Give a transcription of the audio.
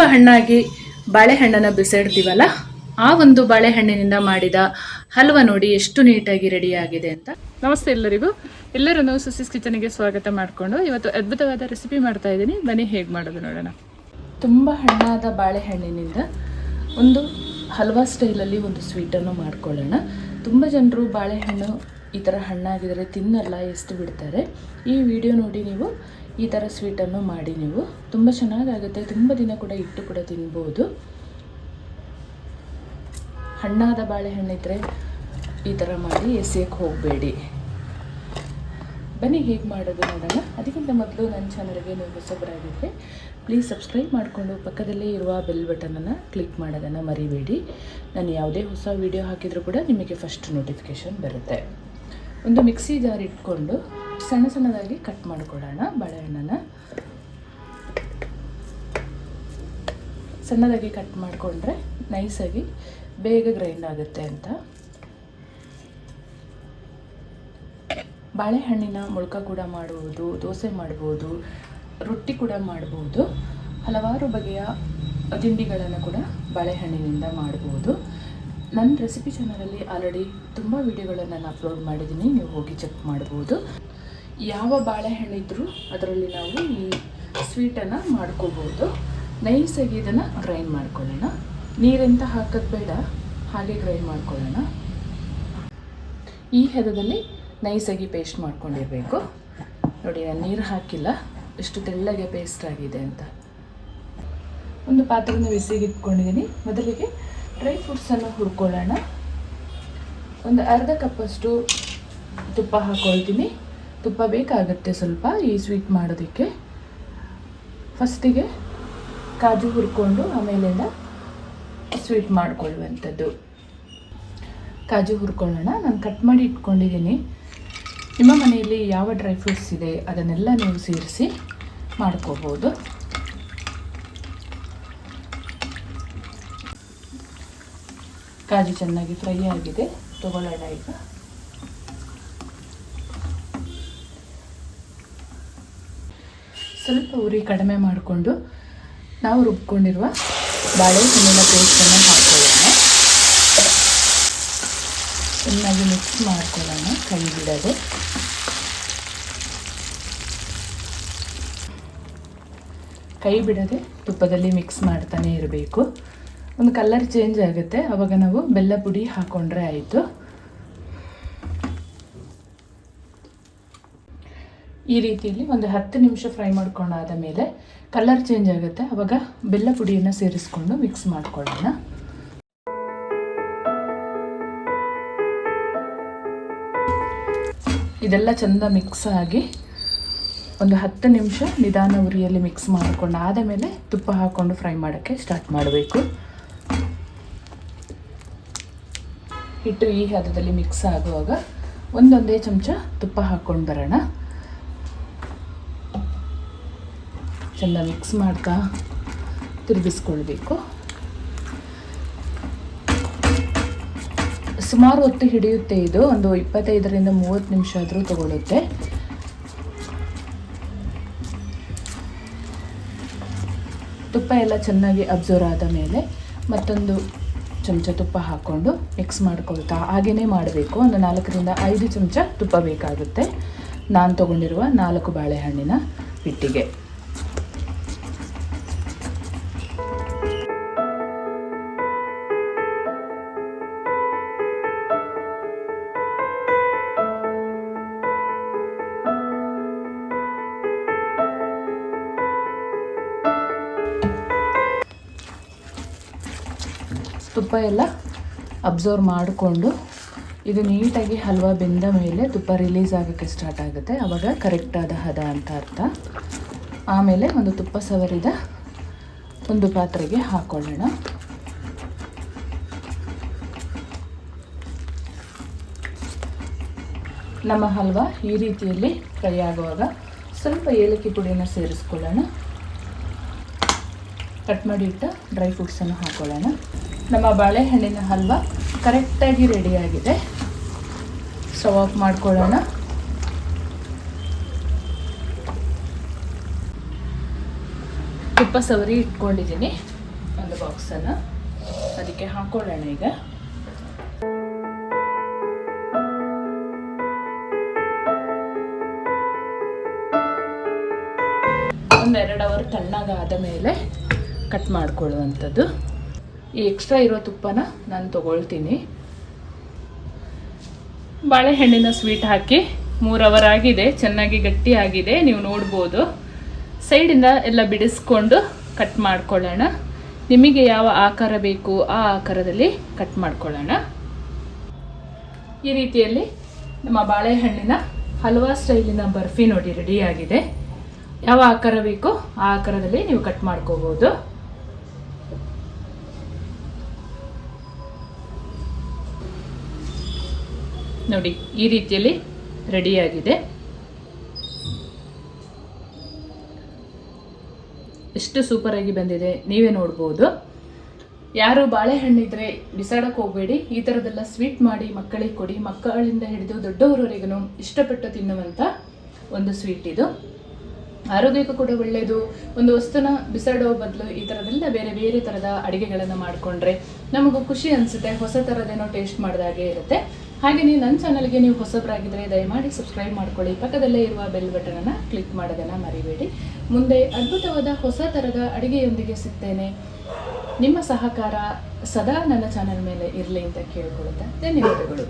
ತುಂಬ ಹಣ್ಣಾಗಿ ಬಾಳೆಹಣ್ಣನ್ನು ಬಿಸಾಡ್ತೀವಲ್ಲ ಆ ಒಂದು ಬಾಳೆಹಣ್ಣಿನಿಂದ ಮಾಡಿದ ಹಲ್ವ ನೋಡಿ ಎಷ್ಟು ನೀಟಾಗಿ ರೆಡಿಯಾಗಿದೆ ಅಂತ. ನಮಸ್ತೆ ಎಲ್ಲರಿಗೂ. ಎಲ್ಲರನ್ನು ಸುಸಿಸ್ ಕಿಚನ್ಗೆ ಸ್ವಾಗತ ಮಾಡಿಕೊಂಡು ಇವತ್ತು ಅದ್ಭುತವಾದ ರೆಸಿಪಿ ಮಾಡ್ತಾ ಇದ್ದೀನಿ. ಬನ್ನಿ ಹೇಗೆ ಮಾಡೋದು ನೋಡೋಣ. ತುಂಬ ಹಣ್ಣಾದ ಬಾಳೆಹಣ್ಣಿನಿಂದ ಒಂದು ಹಲ್ವಾ ಸ್ಟೈಲಲ್ಲಿ ಒಂದು ಸ್ವೀಟನ್ನು ಮಾಡ್ಕೊಳ್ಳೋಣ. ತುಂಬ ಜನರು ಬಾಳೆಹಣ್ಣು ಈ ಥರ ಹಣ್ಣಾಗಿದ್ದರೆ ತಿನ್ನಲ್ಲ ಎಷ್ಟು ಬಿಡ್ತಾರೆ. ಈ ವಿಡಿಯೋ ನೋಡಿ ನೀವು ಈ ಥರ ಸ್ವೀಟನ್ನು ಮಾಡಿ ನೀವು. ತುಂಬ ಚೆನ್ನಾಗಾಗುತ್ತೆ. ತುಂಬ ದಿನ ಕೂಡ ಇಟ್ಟು ಕೂಡ ತಿನ್ಬೋದು. ಹಣ್ಣಾದ ಬಾಳೆಹಣ್ಣಿದ್ರೆ ಈ ಥರ ಮಾಡಿ ಎಸೆಯಕ್ಕೆ ಹೋಗಬೇಡಿ. ಬನ್ನಿ, ಹೇಗೆ ಮಾಡೋದು ನೋಡೋಣ. ಅದಕ್ಕಿಂತ ಮೊದಲು ನನ್ನ ಚಾನಲ್ಗೆ ನೀವು ಹೊಸಬರಾಗಿದ್ದರೆ ಪ್ಲೀಸ್ ಸಬ್ಸ್ಕ್ರೈಬ್ ಮಾಡಿಕೊಂಡು ಪಕ್ಕದಲ್ಲೇ ಇರುವ ಬೆಲ್ ಬಟನನ್ನು ಕ್ಲಿಕ್ ಮಾಡೋದನ್ನು ಮರಿಬೇಡಿ. ನಾನು ಯಾವುದೇ ಹೊಸ ವಿಡಿಯೋ ಹಾಕಿದರೂ ಕೂಡ ನಿಮಗೆ ಫಸ್ಟ್ ನೋಟಿಫಿಕೇಷನ್ ಬರುತ್ತೆ. ಒಂದು ಮಿಕ್ಸಿ ಜಾರ್ ಇಟ್ಕೊಂಡು ಸಣ್ಣ ಸಣ್ಣದಾಗಿ ಕಟ್ ಮಾಡಿಕೊಡೋಣ ಬಾಳೆಹಣ್ಣನ್ನು. ಸಣ್ಣದಾಗಿ ಕಟ್ ಮಾಡಿಕೊಂಡ್ರೆ ನೈಸಾಗಿ ಬೇಗ ಗ್ರೈಂಡ್ ಆಗುತ್ತೆ ಅಂತ. ಬಾಳೆಹಣ್ಣಿನ ಮುಳ್ಕ ಕೂಡ ಮಾಡುವುದು, ದೋಸೆ ಮಾಡ್ಬೋದು, ರೊಟ್ಟಿ ಕೂಡ ಮಾಡ್ಬೋದು, ಹಲವಾರು ಬಗೆಯ ತಿಂಡಿಗಳನ್ನು ಕೂಡ ಬಾಳೆಹಣ್ಣಿನಿಂದ ಮಾಡ್ಬೋದು. ನನ್ನ ರೆಸಿಪಿ ಚಾನಲಲ್ಲಿ ಆಲ್ರೆಡಿ ತುಂಬ ವಿಡಿಯೋಗಳನ್ನು ನಾನು ಅಪ್ಲೋಡ್ ಮಾಡಿದ್ದೀನಿ, ನೀವು ಹೋಗಿ ಚೆಕ್ ಮಾಡ್ಬೋದು. ಯಾವ ಬಾಳೆಹಣ್ಣು ಇದ್ದರೂ ಅದರಲ್ಲಿ ನಾವು ಈ ಸ್ವೀಟನ್ನು ಮಾಡ್ಕೋಬೋದು. ನೈಸಾಗಿ ಇದನ್ನು ಗ್ರೈಂಡ್ ಮಾಡ್ಕೊಳ್ಳೋಣ. ನೀರೆಂತ ಹಾಕೋದು ಬೇಡ, ಹಾಗೆ ಗ್ರೈಂಡ್ ಮಾಡ್ಕೊಳ್ಳೋಣ. ಈ ಹೆದದಲ್ಲಿ ನೈಸಾಗಿ ಪೇಸ್ಟ್ ಮಾಡ್ಕೊಂಡಿರಬೇಕು. ನೋಡಿ, ನಾನು ನೀರು ಹಾಕಿಲ್ಲ. ಎಷ್ಟು ತೆಳ್ಳಗೆ ಪೇಸ್ಟ್ ಆಗಿದೆ ಅಂತ. ಒಂದು ಪಾತ್ರೆನ ಬಿಸಿಗೆ ಇಟ್ಕೊಂಡಿದ್ದೀನಿ. ಮೊದಲಿಗೆ ಡ್ರೈ ಫ್ರೂಟ್ಸನ್ನು ಹುರ್ಕೊಳ್ಳೋಣ. ಒಂದು ಅರ್ಧ ಕಪ್ಪಷ್ಟು ತುಪ್ಪ ಹಾಕ್ಕೊಳ್ತೀನಿ ತುಪ್ಪ ಬೇಕಾಗುತ್ತೆ ಸ್ವಲ್ಪ ಈ ಸ್ವೀಟ್ ಮಾಡೋದಕ್ಕೆ. ಫಸ್ಟಿಗೆ ಕಾಜು ಹುರ್ಕೊಂಡು ಆಮೇಲೆಲ್ಲ ಸ್ವೀಟ್ ಮಾಡಿಕೊಳ್ಳುವಂಥದ್ದು. ಕಾಜು ಹುರ್ಕೊಳ್ಳೋಣ, ನಾನು ಕಟ್ ಮಾಡಿ ಇಟ್ಕೊಂಡಿದ್ದೀನಿ. ನಿಮ್ಮ ಮನೆಯಲ್ಲಿ ಯಾವ ಡ್ರೈ ಫ್ರೂಟ್ಸ್ ಇದೆ ಅದನ್ನೆಲ್ಲ ನೀವು ಸೇರಿಸಿ ಮಾಡ್ಕೋಬೋದು. ಕಾಜು ಚೆನ್ನಾಗಿ ಫ್ರೈ ಆಗಿದೆ, ತಗೊಳ್ಳೋಣ ಈಗ. ಸ್ವಲ್ಪ ಉರಿ ಕಡಿಮೆ ಮಾಡಿಕೊಂಡು ನಾವು ರುಬ್ಕೊಂಡಿರುವ ಬಾಳೆಹಣ್ಣಿನ ಪೇಸ್ಟನ್ನು ಹಾಕ್ಕೊಳ್ಳೋಣ ಚೆನ್ನಾಗಿ ಮಿಕ್ಸ್ ಮಾಡ್ಕೊಳ್ಳೋಣ ಕೈ ಬಿಡದೆ ಕೈ ಬಿಡದೆ ತುಪ್ಪದಲ್ಲಿ ಮಿಕ್ಸ್ ಮಾಡ್ತಾನೆ ಇರಬೇಕು. ಒಂದು ಕಲರ್ ಚೇಂಜ್ ಆಗುತ್ತೆ. ಆವಾಗ ನಾವು ಬೆಲ್ಲ ಪುಡಿ ಹಾಕ್ಕೊಂಡ್ರೆ ಆಯಿತು. ಈ ರೀತಿಯಲ್ಲಿ ಒಂದು ಹತ್ತು ನಿಮಿಷ ಫ್ರೈ ಮಾಡ್ಕೊಂಡಾದ ಮೇಲೆ ಕಲರ್ ಚೇಂಜ್ ಆಗುತ್ತೆ. ಆವಾಗ ಬೆಲ್ಲ ಪುಡಿಯನ್ನು ಸೇರಿಸ್ಕೊಂಡು ಮಿಕ್ಸ್ ಮಾಡ್ಕೊಳ್ಳೋಣ. ಇದೆಲ್ಲ ಚೆಂದ ಮಿಕ್ಸ್ ಆಗಿ ಒಂದು ಹತ್ತು ನಿಮಿಷ ನಿಧಾನ ಉರಿಯಲ್ಲಿ ಮಿಕ್ಸ್ ಮಾಡಿಕೊಂಡು ಆದ ಮೇಲೆ ತುಪ್ಪ ಹಾಕ್ಕೊಂಡು ಫ್ರೈ ಮಾಡೋಕ್ಕೆ ಸ್ಟಾರ್ಟ್ ಮಾಡಬೇಕು. ಹಿಟ್ಟು ಈ ಹದದಲ್ಲಿ ಮಿಕ್ಸ್ ಆಗುವಾಗ ಒಂದೊಂದೇ ಚಮಚ ತುಪ್ಪ ಹಾಕ್ಕೊಂಡು ಬರೋಣ. ಚೆಂದ ಮಿಕ್ಸ್ ಮಾಡ್ತಾ ತಿರುಗಿಸ್ಕೊಳ್ಬೇಕು. ಸುಮಾರು ಹೊತ್ತು ಹಿಡಿಯುತ್ತೆ ಇದು, ಒಂದು ಇಪ್ಪತ್ತೈದರಿಂದ ಮೂವತ್ತು ನಿಮಿಷ ಆದರೂ ತಗೊಳ್ಳುತ್ತೆ ತುಪ್ಪ ಎಲ್ಲ ಚೆನ್ನಾಗಿ ಅಬ್ಸರ್ವ್ ಆದ ಮೇಲೆ ಮತ್ತೊಂದು ಚಮಚ ತುಪ್ಪ ಹಾಕ್ಕೊಂಡು ಮಿಕ್ಸ್ ಮಾಡ್ಕೊಳ್ತಾ ಹಾಗೆಯೇ ಮಾಡಬೇಕು. ಒಂದು ನಾಲ್ಕರಿಂದ ಐದು ಚಮಚ ತುಪ್ಪ ಬೇಕಾಗುತ್ತೆ. ನಾನು ತಗೊಂಡಿರುವ ನಾಲ್ಕು ಬಾಳೆಹಣ್ಣಿನ ಹಿಟ್ಟಿಗೆ. ತುಪ್ಪ ಎಲ್ಲ ಅಬ್ಸರ್ವ್ ಮಾಡಿಕೊಂಡು ಇದು ನೀಟಾಗಿ ಹಲ್ವಾ ಬೆಂದ ಮೇಲೆ ತುಪ್ಪ ರಿಲೀಸ್ ಆಗೋಕ್ಕೆ ಸ್ಟಾರ್ಟ್ ಆಗುತ್ತೆ. ಆವಾಗ ಕರೆಕ್ಟಾದ ಹದ ಅಂತ ಅರ್ಥ. ಆಮೇಲೆ ಒಂದು ತುಪ್ಪ ಸವರಿದ ಒಂದು ಪಾತ್ರೆಗೆ ಹಾಕ್ಕೊಳ್ಳೋಣ ನಮ್ಮ ಹಲ್ವಾ ಈ ರೀತಿಯಲ್ಲಿ ಫ್ರೈ ಆಗುವಾಗ ಸ್ವಲ್ಪ ಏಲಕ್ಕಿ ಪುಡಿನ ಸೇರಿಸ್ಕೊಳ್ಳೋಣ. ಕಟ್ ಮಾಡಿ ಇಟ್ಟ ಡ್ರೈ ಫ್ರೂಟ್ಸನ್ನು ಹಾಕ್ಕೊಳ್ಳೋಣ ನಮ್ಮ ಬಾಳೆಹಣ್ಣಿನ ಹಲ್ವ ಕರೆಕ್ಟಾಗಿ ರೆಡಿಯಾಗಿದೆ. ಸ್ಟವ್ ಆಫ್ ಮಾಡ್ಕೊಳ್ಳೋಣ. ತುಪ್ಪ ಸವರಿ ಇಟ್ಕೊಂಡಿದ್ದೀನಿ ಒಂದು ಬಾಕ್ಸನ್ನು ಅದಕ್ಕೆ ಹಾಕೊಳ್ಳೋಣ ಈಗ. ಒಂದೆರಡು ಅವರ್ ತಣ್ಣಗಾದ ಮೇಲೆ ಕಟ್ ಮಾಡ್ಕೊಳ್ಳುವಂಥದ್ದು. ಈ ಎಕ್ಸ್ಟ್ರಾ ಇರೋ ತುಪ್ಪನ ನಾನು ತಗೊಳ್ತೀನಿ. ಬಾಳೆಹಣ್ಣಿನ ಸ್ವೀಟ್ ಹಾಕಿ ಮೂರು ಅವರ್ ಆಗಿದೆ, ಚೆನ್ನಾಗಿ ಗಟ್ಟಿ ಆಗಿದೆ, ನೀವು ನೋಡ್ಬೋದು. ಸೈಡಿಂದ ಎಲ್ಲ ಬಿಡಿಸ್ಕೊಂಡು ಕಟ್ ಮಾಡ್ಕೊಳ್ಳೋಣ. ನಿಮಗೆ ಯಾವ ಆಕಾರ ಬೇಕು ಆ ಆಕಾರದಲ್ಲಿ ಕಟ್ ಮಾಡ್ಕೊಳ್ಳೋಣ. ಈ ರೀತಿಯಲ್ಲಿ ನಮ್ಮ ಬಾಳೆಹಣ್ಣಿನ ಹಲ್ವಾ ಸ್ಟೈಲಿನ ಬರ್ಫಿ ನೋಡಿ ರೆಡಿಯಾಗಿದೆ ಯಾವ ಆಕಾರ ಬೇಕೋ ಆ ಆಕಾರದಲ್ಲಿ ನೀವು ಕಟ್ ಮಾಡ್ಕೋಬಹುದು ನೋಡಿ, ಈ ರೀತಿಯಲ್ಲಿ ರೆಡಿಯಾಗಿದೆ ಎಷ್ಟು ಸೂಪರಾಗಿ ಬಂದಿದೆ, ನೀವೇ ನೋಡ್ಬೋದು. ಯಾರು ಬಾಳೆಹಣ್ಣಿದ್ರೆ ಬಿಸಾಡಕ್ಕೆ ಹೋಗಬೇಡಿ, ಈ ಥರದೆಲ್ಲ ಸ್ವೀಟ್ ಮಾಡಿ ಮಕ್ಕಳಿಗೆ ಕೊಡಿ, ಮಕ್ಕಳಿಂದ ಹಿಡಿದು ದೊಡ್ಡವರವರೆಗೂ ಇಷ್ಟಪಟ್ಟು ತಿನ್ನುವಂಥ ಒಂದು ಸ್ವೀಟ್ ಇದು. ಆರೋಗ್ಯಕ್ಕೂ ಕೂಡ ಒಳ್ಳೆಯದು ಒಂದು ವಸ್ತುನ ಬಿಸಾಡೋ ಬದಲು ಈ ಥರದೆಲ್ಲ ಬೇರೆ ಬೇರೆ ಥರದ ಅಡುಗೆಗಳನ್ನು ಮಾಡಿಕೊಂಡ್ರೆ ನಮಗೂ ಖುಷಿ ಅನಿಸುತ್ತೆ, ಹೊಸ ಥರದೇನೋ ಟೇಸ್ಟ್ ಮಾಡಿದಾಗೆ ಇರುತ್ತೆ. ಹಾಗೆಯೇ ನನ್ನ ಚಾನಲ್ಗೆ ನೀವು ಹೊಸಬರಾಗಿದ್ದರೆ ದಯಮಾಡಿ ಸಬ್ಸ್ಕ್ರೈಬ್ ಮಾಡ್ಕೊಳ್ಳಿ. ಪಕ್ಕದಲ್ಲೇ ಇರುವ ಬೆಲ್ ಬಟನನ್ನು ಕ್ಲಿಕ್ ಮಾಡೋದನ್ನು ಮರಿಬೇಡಿ. ಮುಂದೆ ಅದ್ಭುತವಾದ ಹೊಸ ಥರದ ಅಡುಗೆಯೊಂದಿಗೆ ಸಿಗ್ತೇನೆ. ನಿಮ್ಮ ಸಹಕಾರ ಸದಾ ನನ್ನ ಚಾನಲ್ ಮೇಲೆ ಇರಲಿ ಅಂತ ಕೇಳಿಕೊಳ್ಳುತ್ತಾ ಧನ್ಯವಾದಗಳು.